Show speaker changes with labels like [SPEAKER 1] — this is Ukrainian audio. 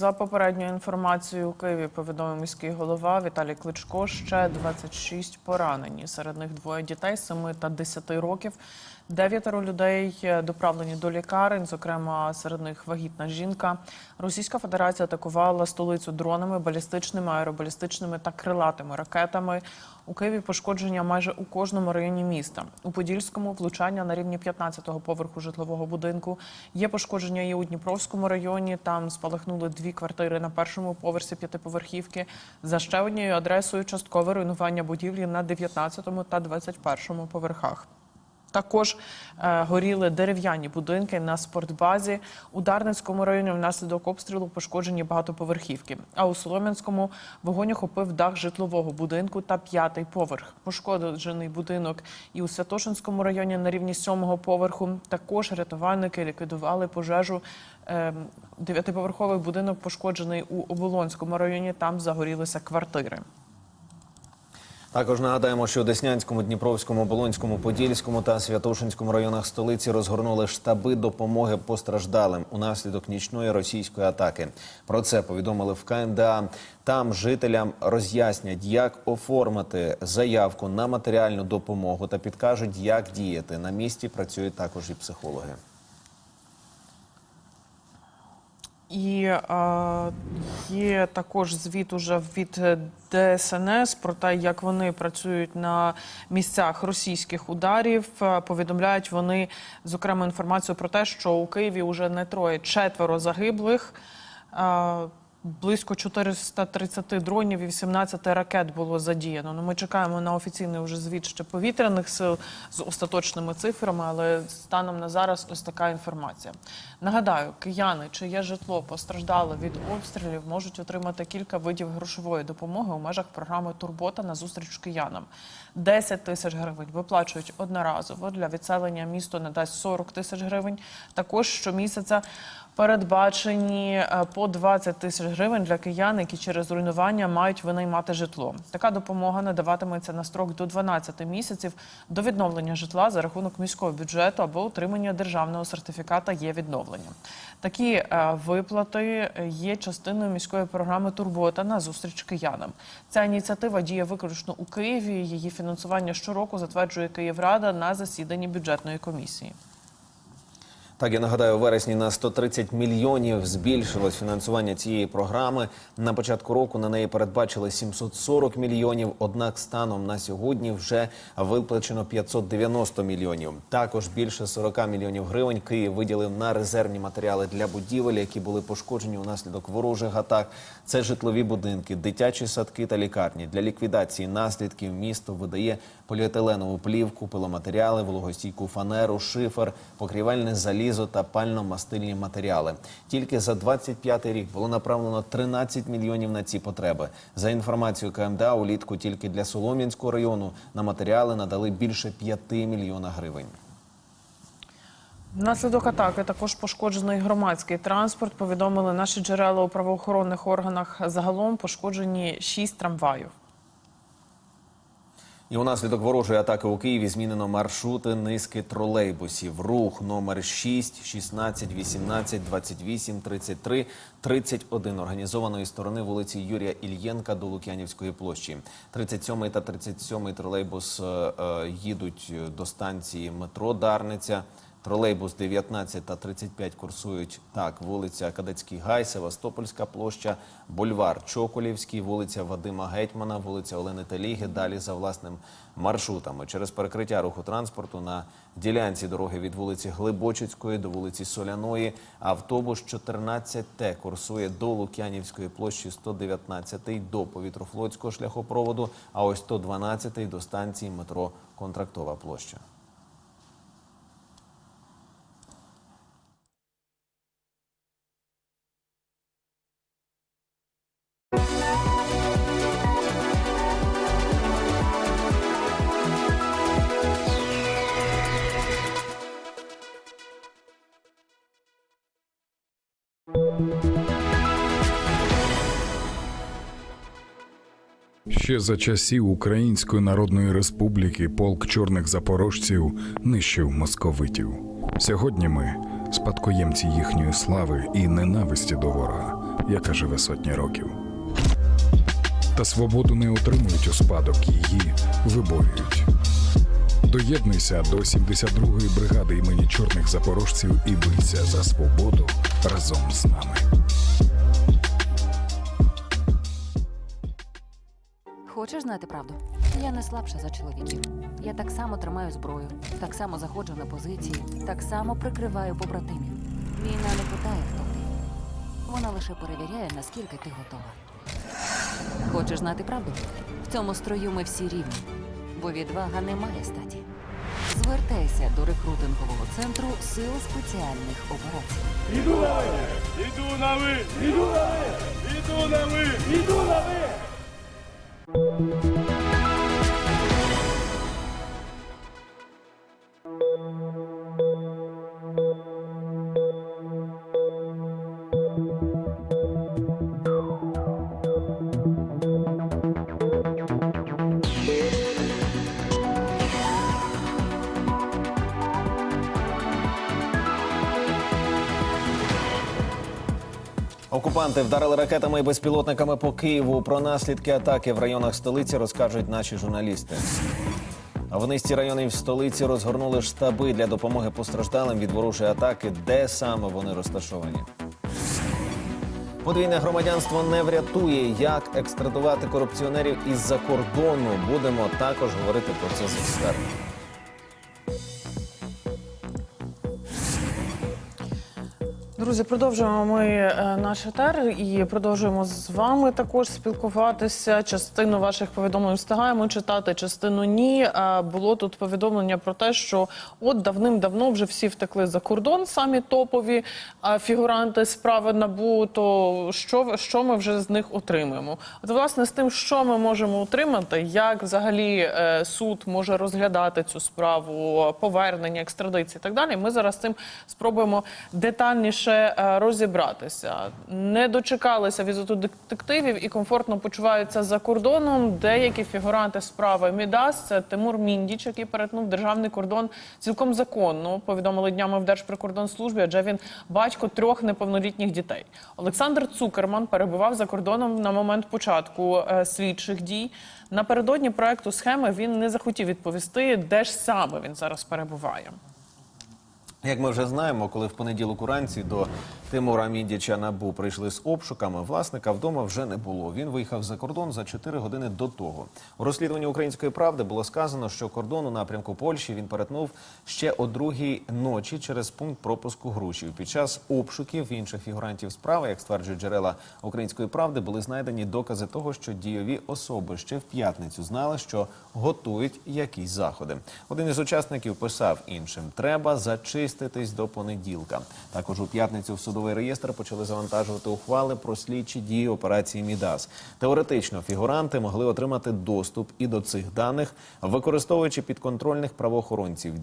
[SPEAKER 1] За попередньою інформацією, у Києві повідомив міський голова Віталій Кличко. Ще 26 поранені. Серед них двоє дітей 7 та 10 років. Дев'ятеро людей е, доправлені до лікарень, зокрема серед них вагітна жінка. Російська Федерація атакувала столицю дронами, балістичними, аеробалістичними та крилатими ракетами. У Києві пошкодження майже у кожному районі міста. У Подільському влучання на рівні 15-го поверху житлового будинку. Є пошкодження і у Дніпровському районі. Там спалахнули дві квартири на першому поверсі п'ятиповерхівки. За ще однією адресою часткове руйнування будівлі на 19-му та 21-му поверхах. Також е, горіли дерев'яні будинки на спортбазі. У Дарницькому районі внаслідок обстрілу пошкоджені багатоповерхівки. А у Солом'янському вогонь охопив дах житлового будинку та п'ятий поверх. Пошкоджений будинок і у Святошинському районі на рівні сьомого поверху. Також рятувальники ліквідували пожежу. Е, Дев'ятиповерховий будинок пошкоджений у Оболонському районі. Там загорілися квартири.
[SPEAKER 2] Також нагадаємо, що у Деснянському, Дніпровському, Болонському, Подільському та Святошинському районах столиці розгорнули штаби допомоги постраждалим унаслідок нічної російської атаки. Про це повідомили в КМДА. Там жителям роз'яснять, як оформити заявку на матеріальну допомогу та підкажуть, як діяти. На місці працюють також і психологи.
[SPEAKER 1] І е, є також звіт уже від ДСНС про те, як вони працюють на місцях російських ударів. Е, Повідомляють вони зокрема інформацію про те, що у Києві вже не троє, четверо загиблих. Е, Близько 430 дронів і 18 ракет було задіяно. Ну, ми чекаємо на офіційний вже звіт ще повітряних сил з остаточними цифрами, але станом на зараз ось така інформація. Нагадаю, кияни, чиє житло постраждало від обстрілів, можуть отримати кілька видів грошової допомоги у межах програми Турбота на зустріч киянам. 10 тисяч гривень виплачують одноразово. Для відселення місто надасть 40 тисяч гривень. Також щомісяця передбачені е, по 20 тисяч гривень для киян, які через руйнування мають винаймати житло. Така допомога надаватиметься на строк до 12 місяців до відновлення житла за рахунок міського бюджету або отримання державного сертифіката є відновлення. Такі е, виплати є частиною міської програми Турбота на зустріч киянам. Ця ініціатива діє виключно у Києві. Її фінансування щороку затверджує Київрада на засіданні бюджетної комісії.
[SPEAKER 2] Так, я нагадаю, у вересні на 130 мільйонів збільшилось фінансування цієї програми. На початку року на неї передбачили 740 мільйонів. Однак станом на сьогодні вже виплачено 590 мільйонів. Також більше 40 мільйонів гривень Київ виділив на резервні матеріали для будівель, які були пошкоджені унаслідок ворожих атак. Це житлові будинки, дитячі садки та лікарні. Для ліквідації наслідків місто видає поліетиленову плівку, пиломатеріали, вологостійку фанеру, шифер, покрівельне залізо та пально-мастильні матеріали. Тільки за 25 рік було направлено 13 мільйонів на ці потреби. За інформацією КМДА, улітку тільки для Солом'янського району на матеріали надали більше 5 мільйона гривень.
[SPEAKER 1] Внаслідок атаки також пошкоджений громадський транспорт. Повідомили наші джерела у правоохоронних органах. Загалом пошкоджені шість трамваїв.
[SPEAKER 2] І унаслідок ворожої атаки у Києві змінено маршрути низки тролейбусів. Рух номер 6, 16, 18, 28, 33, 31 організованої сторони вулиці Юрія Ільєнка до Лук'янівської площі. 37 та 37 тролейбус е, е, їдуть до станції метро Дарниця. Тролейбус 19 та 35 курсують так: вулиця Кадетський Гай, Севастопольська площа, бульвар Чоколівський, вулиця Вадима Гетьмана, вулиця Олени Теліги. Далі за власним маршрутами. Через перекриття руху транспорту на ділянці дороги від вулиці Глибочицької до вулиці Соляної. Автобус 14Т курсує до Лук'янівської площі 119 до повітрофлотського шляхопроводу, а ось 112 до станції метро Контрактова площа.
[SPEAKER 3] Ще за часів Української Народної Республіки полк чорних запорожців нищив московитів. Сьогодні ми спадкоємці їхньої слави і ненависті до ворога. яка живе сотні років. Та свободу не отримують у спадок, її виборюють. Доєднуйся до 72-ї бригади імені чорних запорожців і бийся за свободу разом з нами.
[SPEAKER 4] Хочеш знати правду? Я не слабша за чоловіків. Я так само тримаю зброю, так само заходжу на позиції, так само прикриваю побратимів. Війна не питає, хто ти. Вона лише перевіряє, наскільки ти готова. Хочеш знати правду? В цьому строю ми всі рівні, бо відвага не має статі. Звертайся до рекрутингового центру Сил спеціальних операцій.
[SPEAKER 5] Іду на ви! Іду на ви! Іду на ви! Іду на ви! Іду на ви!
[SPEAKER 2] Окупанти вдарили ракетами і безпілотниками по Києву. Про наслідки атаки в районах столиці розкажуть наші журналісти. В низці районів столиці розгорнули штаби для допомоги постраждалим від ворожої атаки. Де саме вони розташовані? Подвійне громадянство не врятує. Як екстрадувати корупціонерів із-за кордону? Будемо також говорити про це з експертами.
[SPEAKER 1] Друзі, продовжуємо ми е, наш етер і продовжуємо з вами також спілкуватися. Частину ваших повідомлень встигаємо читати, частину ні. Е, Було тут повідомлення про те, що от давним-давно вже всі втекли за кордон, самі топові е, фігуранти справи набу. То що, що ми вже з них отримаємо? От власне з тим, що ми можемо отримати, як взагалі суд може розглядати цю справу, повернення, екстрадиції і так далі. Ми зараз цим спробуємо детальніше е, розібратися. Не дочекалися візиту детективів і комфортно почуваються за кордоном. Деякі фігуранти справи Мідас це Тимур Міндіч, який перетнув державний кордон цілком законно. Повідомили днями в Держприкордонслужбі, адже він батько трьох неповнолітніх дітей. Олександр Цукерман перебував за кордоном на момент початку е, слідчих дій. Напередодні проекту схеми він не захотів відповісти, де ж саме він зараз перебуває.
[SPEAKER 2] Як ми вже знаємо, коли в понеділок уранці до Тимура Міндіча НАБУ прийшли з обшуками, власника вдома вже не було. Він виїхав за кордон за 4 години до того. У розслідуванні української правди було сказано, що кордон у напрямку Польщі він перетнув ще о другій ночі через пункт пропуску Грушів. Під час обшуків інших фігурантів справи, як стверджують джерела української правди, були знайдені докази того, що дійові особи ще в п'ятницю знали, що готують якісь заходи. Один із учасників писав іншим: треба зачиститись до понеділка. Також у п'ятницю в судовий реєстр почали завантажувати ухвали про слідчі дії операції Мідас. Теоретично фігуранти могли отримати доступ і до цих даних, використовуючи підконтрольних правоохоронців.